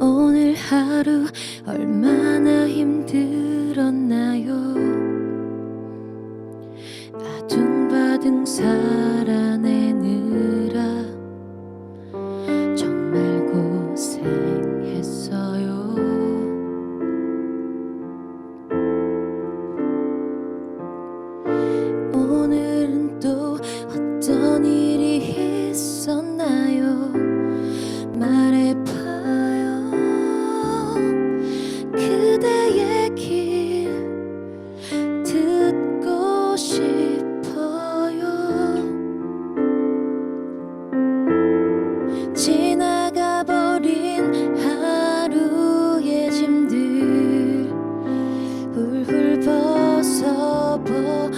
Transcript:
오늘 하루 얼마나 힘들었나요? 아둥바둥 살 싶어요. 지나가버린 하루의 짐들 훌훌 벗어버